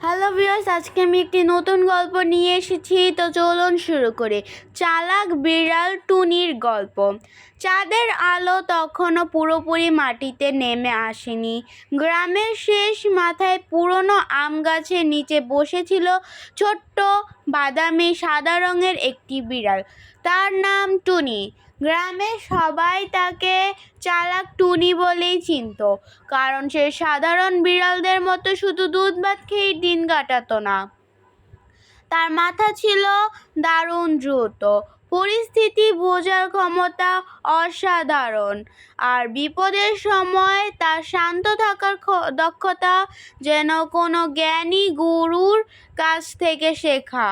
Hello viewers আজকে আমি একটি নতুন গল্প নিয়ে এসেছি। তো চলুন শুরু করি। চালাক বিড়াল টুনির গল্প। চাঁদের আলো তখনও পুরোপুরি মাটিতে নেমে আসেনি। গ্রামের শেষ মাথায় পুরনো আম গাছের নিচে বসেছিল ছোট্ট বাদামি সাদা রঙের একটি বিড়াল। তার নাম টুনি। গ্রামের সবাই তাকে চালাক টুনি বলেই চিনত, কারণ সে সাধারণ বিড়ালদের মতো শুধু দুধ ভাত খেয়েই দিন কাটাতো না। তার মাথা ছিল দারুণ দ্রুত, পরিস্থিতি বোঝার ক্ষমতা অসাধারণ, আর বিপদের সময় তার শান্ত থাকার দক্ষতা যেন কোনো জ্ঞানী গুরুর কাছ থেকে শেখা।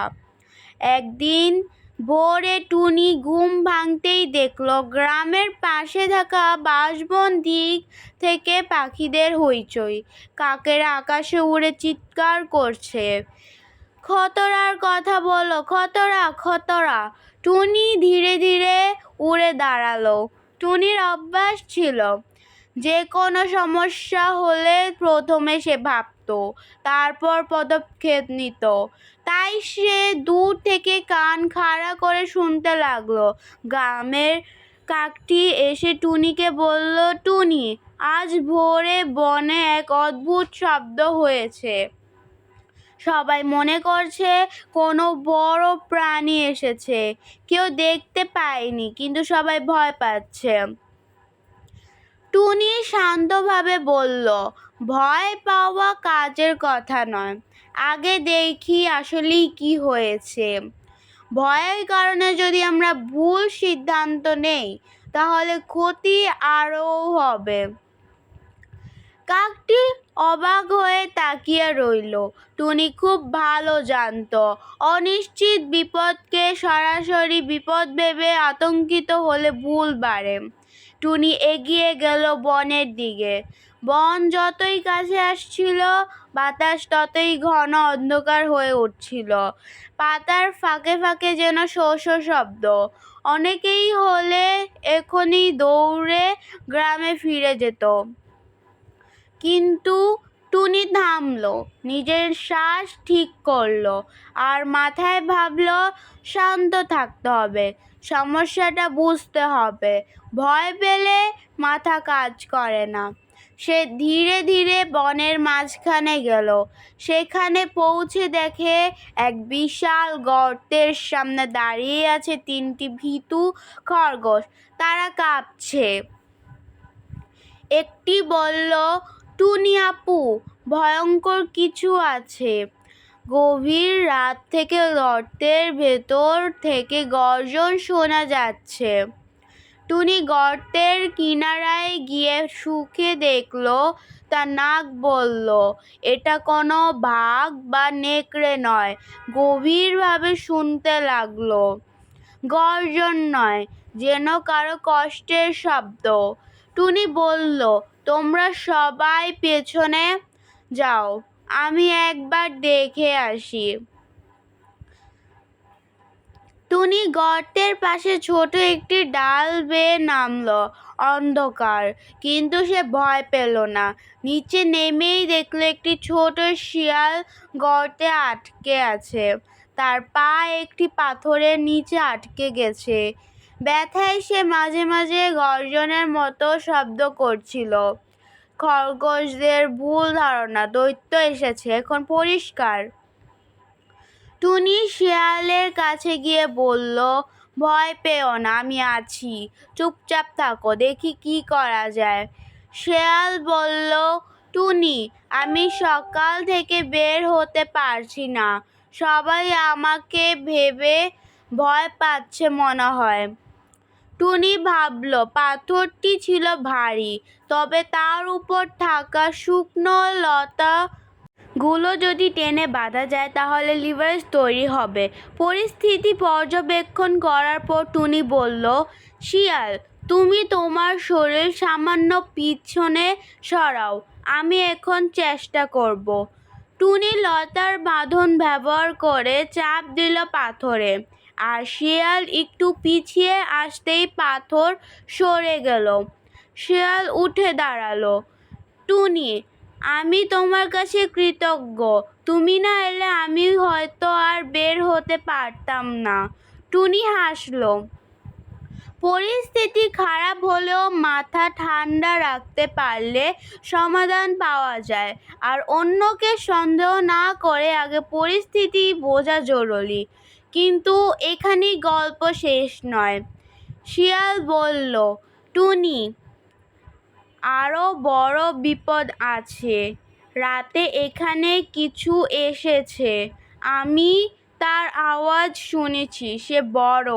একদিন ভোরে টুনি ঘুম ভাঙতেই দেখল গ্রামের পাশে থাকা বাঁশবন দিক থেকে পাখিদের হইচই। কাকেরা আকাশে উড়ে চিৎকার করছে। খতরার কথা বলো, খতরা খতরা। টুনি ধীরে ধীরে উড়ে দাঁড়াল। টুনির অভ্যাস ছিল যে কোনো সমস্যা হলে প্রথমে সে ভাবতো তারপর পদক্ষেপ নিত। তাই সে দূর থেকে কান খাড়া করে শুনতে লাগল। গ্রামের কাকটি এসে টুনিকে বলল, টুনি, আজ ভোরে বনে এক অদ্ভুত শব্দ হয়েছে। সবাই মনে করছে কোনো বড় প্রাণী এসেছে। কেউ দেখতে পায়নি, কিন্তু সবাই ভয় পাচ্ছে। টুনি শান্তভাবে বলল, ভয় পাওয়া কাজের কথা নয়। আগে দেখি আসলেই কি হয়েছে। ভয়ের কারণে যদি আমরা ভুল সিদ্ধান্ত নেই, তাহলে ক্ষতি আরও হবে কাকটি অবাক হয়ে তাকিয়ে রইল। টুনি খুব ভালো জানতো। অনিশ্চিত বিপদকে সরাসরি বিপদ ভেবে আতঙ্কিত হলে ভুল বাড়ে। টুনি এগিয়ে গেল বনের দিকে। বন যতই কাছে আসছিল, বাতাস ততই ঘন অন্ধকার হয়ে উঠছিল। পাতার ফাঁকে ফাঁকে যেন শো শো শব্দ। অনেকেই হলে এখনই দৌড়ে গ্রামে ফিরে যেত। কিন্তু টুনি থামলো, নিজের শ্বাস ঠিক করল আর মাথায় ভাবলো, শান্ত থাকতে হবে। সমস্যাটা বুঝতে হবে। ভয় পেলে মাথা কাজ করে না। সে ধীরে ধীরে বনের মাঝখানে গেল। সেখানে পৌঁছে দেখে এক বিশাল গর্তের সামনে দাঁড়িয়ে আছে তিনটি ভীতু খরগোশ। তারা কাঁপছে। একটি বলল, টুনি আপু, ভয়ঙ্কর কিছু আছে। গভীর রাত থেকে গর্তের ভেতর থেকে গর্জন শোনা যাচ্ছে। টুনি গর্তের কিনারায় গিয়ে সুখে দেখল, তার নাক বলল, এটা কোনো বাঘ বা নেকড়ে নয়, গভীরভাবে শুনতে লাগল। গর্জন নয়, যেন কারও কষ্টের শব্দ। টুনি বলল, তোমরা সবাই পেছনে যাও। আমি একবার দেখে আসি। টুনি গর্তের পাশে ছোট একটি ডাল বেয়ে নামলো অন্ধকার, কিন্তু সে ভয় পেল না। নিচে নেমেই দেখল একটি ছোট শিয়াল গর্তে আটকে আছে। তার পা একটি পাথরের নিচে আটকে গেছে। ব্যথায় সে মাঝে মাঝে গর্জনের মতো শব্দ করছিল। খরগোশদের ভুল ধারণা, দৈত্য এসেছে, এখন পরিষ্কার। টুনি শিয়ালের কাছে গিয়ে বলল, ভয় পেও না, আমি আছি। চুপচাপ থাকো, দেখি কি করা যায়। শেয়াল বলল, টুনি, আমি সকাল থেকে বের হতে পারছি না। সবাই আমাকে ভেবে ভয় পাচ্ছে মনে হয়। টুনি ভাবল, পাথরটি ছিল ভারী, তবে তার উপর থাকা শুকনো লতা গুলো যদি টেনে বাঁধা যায়, তাহলে লিভারেজ তৈরি হবে। পরিস্থিতি পর্যবেক্ষণ করার পর টুনি বলল, শিয়াল, তুমি তোমার শরীর সামান্য পিছনে সরাও, আমি এখন চেষ্টা করব। টুনি লতার বাঁধন ব্যবহার করে চাপ দিল পাথরে। আর শিয়াল একটু পিছিয়ে আসতেই পাথর সরে গেল। শিয়াল উঠে দাঁড়াল। টুনি, আমি তোমার কাছে কৃতজ্ঞ। তুমি না এলে আমি হয়তো আর বের হতে পারতাম না। টুনি হাসলো। পরিস্থিতি খারাপ হলেও মাথা ঠান্ডা রাখতে পারলে সমাধান পাওয়া যায়। আর অন্যকে সন্দেহ না করে আগে পরিস্থিতি বোঝা জরুরি। কিন্তু এখানেই গল্প শেষ নয়। শিয়াল বলল, টুনি আরও বড় বিপদ আছে। রাতে এখানে কিছু এসেছে। আমি তার আওয়াজ শুনেছি, সে বড়।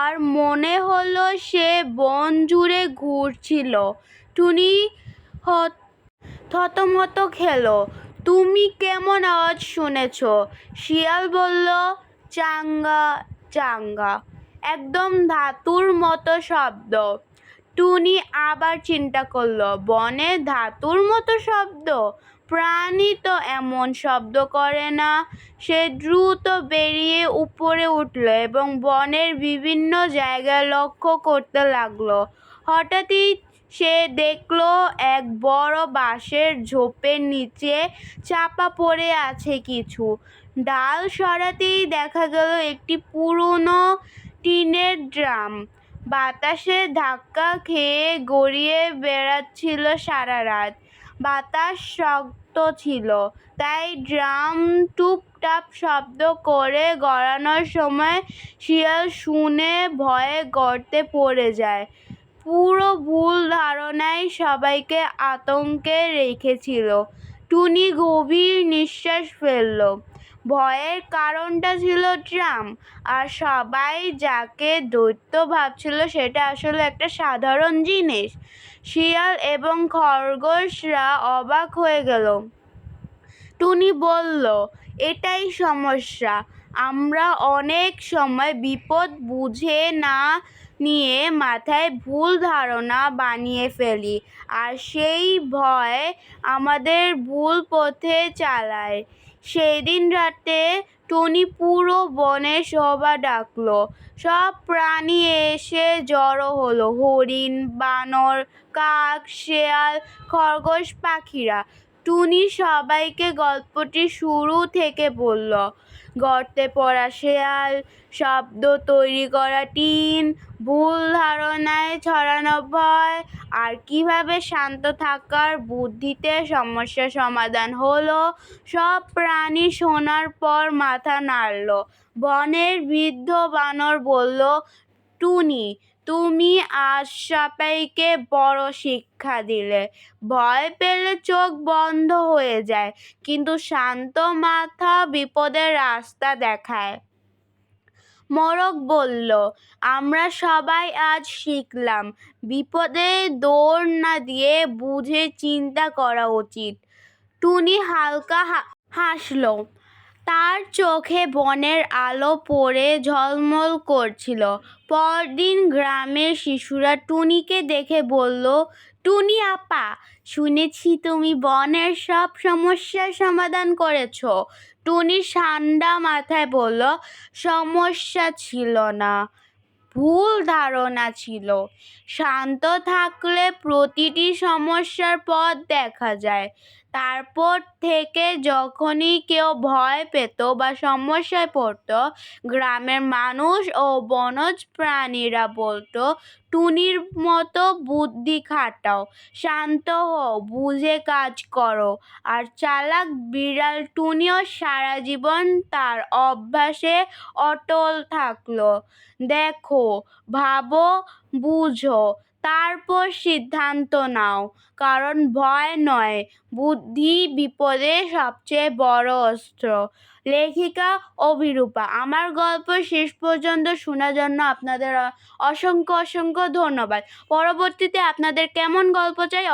আর মনে হলো সে বন জুড়ে ঘুরছিল। টুনি থতমত খেলো, তুমি কেমন আওয়াজ শুনেছ? শিয়াল বলল চাঙ্গা চাঙ্গা। একদম ধাতুর মতো শব্দ। টুনি আবার চিন্তা করল, বনে ধাতুর মতো শব্দ? প্রাণী তো এমন শব্দ করে না। সে দ্রুত বেরিয়ে উপরে উঠল এবং বনের বিভিন্ন জায়গায় লক্ষ্য করতে লাগল। হঠাৎই সে দেখল, এক বড় বাঁশের ঝোপের নিচে চাপা পড়ে আছে কিছু। ডাল সরাতেই দেখা গেল একটি পুরনো টিনের ড্রাম। বাতাসে ধাক্কা খেয়ে গড়িয়ে বেড়াচ্ছিল সারা রাত। বাতাস শক্ত ছিল, তাই ড্রাম টুপটাপ শব্দ করে গড়ানোর সময় শিয়াল শুনে ভয়ে গর্তে পড়ে যায়। পুরো ভুল ধারণাই সবাইকে আতঙ্কে রেখেছিল। টুনি গভীর নিঃশ্বাস ফেলল। ভয়ের কারণটা ছিল ট্রাম আর সবাই যাকে দৈত্য ভাবছিল সেটা আসলে একটা সাধারণ জিনিস। শিয়াল এবং খরগোশরা অবাক হয়ে গেল। টুনি বলল, এটাই সমস্যা। আমরা অনেক সময় বিপদ বুঝে না নিয়ে মাথায় ভুল ধারণা বানিয়ে ফেলি, আর সেই ভয় আমাদের ভুল পথে চালায়। সেদিন রাতে টনি পুরো বনে সভা ডাকলো। সব প্রাণী এসে জড়ো হলো। হরিণ, বানর, কাক, শেয়াল, খরগোশ, পাখিরা। টুনি সবাইকে গল্পটি শুরু থেকে বলল গর্তে পড়া শেয়াল, শব্দ তৈরি করা টিন, ভুল ধারণায় ছড়ানো ভয়। আর কীভাবে শান্ত থাকার বুদ্ধিতে সমস্যার সমাধান হলো, সব প্রাণী শোনার পর মাথা নাড়ল। বনের বৃদ্ধ বানর বলল, টুনি তুমি আজ বড় শিক্ষা দিলে। ভয় পেলে চোখ বন্ধ হয়ে যায়, কিন্তু শান্ত মাথা বিপদের রাস্তা দেখায়। মোরগ বলল, আমরা সবাই আজ শিখলাম, বিপদে দৌড় না দিয়ে বুঝে চিন্তা করা উচিত। টুনি হালকা হাসলো। তার চোখে বনের আলো পড়ে ঝলমল করছিল। পরদিন গ্রামের শিশুরা টুনিকে দেখে বলল, টুনি আপা, শুনেছি তুমি বনের সব সমস্যার সমাধান করেছ। টুনি ঠান্ডা মাথায় বলল, সমস্যা ছিল না, ভুল ধারণা ছিল। শান্ত থাকলে প্রতিটি সমস্যার পথ দেখা যায়। তারপর থেকে যখনই কেউ ভয় পেত বা সমস্যায় পড়তো, গ্রামের মানুষ ও বনজ প্রাণীরা বলতো, টুনির মতো বুদ্ধি খাটাও, শান্ত হও, বুঝে কাজ করো। আর চালাক বিড়াল টুনিও সারা জীবন তার অভ্যাসে অটল থাকল। দেখো, ভাবো, বুঝো তারপর সিদ্ধান্ত নাও। কারণ ভয় নয়, বুদ্ধি বিপদে সবচেয়ে বড় অস্ত্র। লেখিকা অভিরূপা, আমার গল্প শেষ পর্যন্ত শোনার জন্য আপনাদের অসংখ্য অসংখ্য ধন্যবাদ। পরবর্তীতে আপনাদের কেমন গল্প চাই